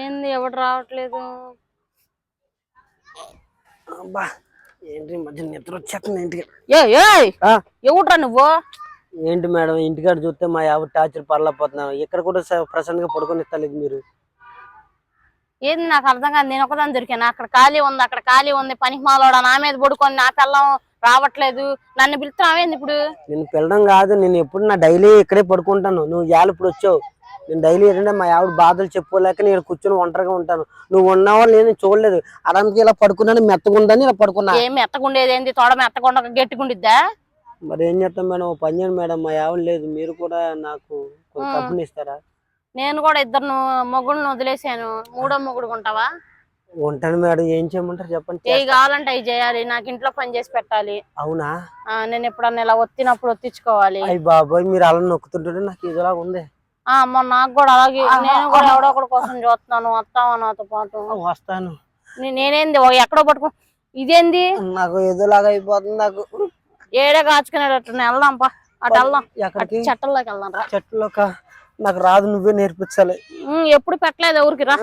ఏంది ఎవడు రావట్లేదు? అబ్బా ఏంటి ఈ మధ్య నిద్ర వచ్చేస్తుంది ఇంటికి. ఏ ఏయ్ ఆ, ఎవడ్రా నువ్వు? ఏంటి మేడం ఇంటికాడ చూస్తే మా యావ టార్చర్ పర్లేకపోతున్నాను ఇక్కడ కూడా స- ప్రశాంతంగా పడుకొని ఇస్తలేదు మీరు. ఏంది నాకు అర్థం కాదు నేను ఒకదాని దొరికాను? అక్కడ ఖాళీ ఉంది అక్కడ ఖాళీ ఉంది పనికి మాలోడా? నా మీద పడుకొని నా పిల్లం రావట్లేదు. నన్ను పిలుస్తున్నావేంది ఇప్పుడు? నేను పిల్లడం కాదు నేను ఎప్పుడు నా డైలీ ఇక్కడే పడుకుంటాను. నువ్వు ఇవాళ ఇప్పుడు వచ్చావు. నేను డైలీ ఏంటంటే మా ఆవిడ బాధలు చెప్పుకోలేక నేను కూర్చొని ఒంటరిగా ఉంటాను. నువ్వు ఉన్నావో నేను చూడలేదు. అడానికి ఇలా పడుకున్నాను మెత్తగుందని ఇలా పడుకున్నా. ఏం ఏంది? తోడ మెత్తకుండా గట్టిగుండిద్దా మరి ఏం చేస్తాం మేడం? పని చేయండి మేడం. మా ఆవిడ లేదు. మీరు కూడా నాకు. కంపెనీ ఇస్తారా? నేను కూడా ఇద్దరు మొగుళ్ళని వదిలేసాను. మూడో మొగుడు ఉంటావా? ఉంటాను మేడం. ఏం చేయమంటారు చెప్పండి. ఏ. కావాలంటే అవి చేయాలి. నాకు ఇంట్లో పని చేసి పెట్టాలి. అవునా? నేను ఎప్పుడన్నా ఇలా ఒత్తినప్పుడు ఒత్తించుకోవాలి. అయ్యి బాబాయ్ మీరు అలా నొక్కుతుంటే నాకు ఇదిలాగా ఉంది. ఆ అమ్మ నాకు కూడా అలాగే. నేను కూడా ఎవడో ఒకటి కోసం చూస్తున్నాను వస్తావా నాతో పాటు? వస్తాను. నేనేంది ఎక్కడో పట్టుకో. ఇదేంది? నాకు ఏదోలాగా అయిపోతుంది నాకు. ఏడే కాచుకునేటట్టు వెళ్దాం పా. అటు వెళ్దాం. చెట్టల్లోకి వెళ్దాం రా. చెట్లుక నాకు రాదు నువ్వే నేర్పించాలి. ఎప్పుడు పెట్టలేదు ఎవరికి రా.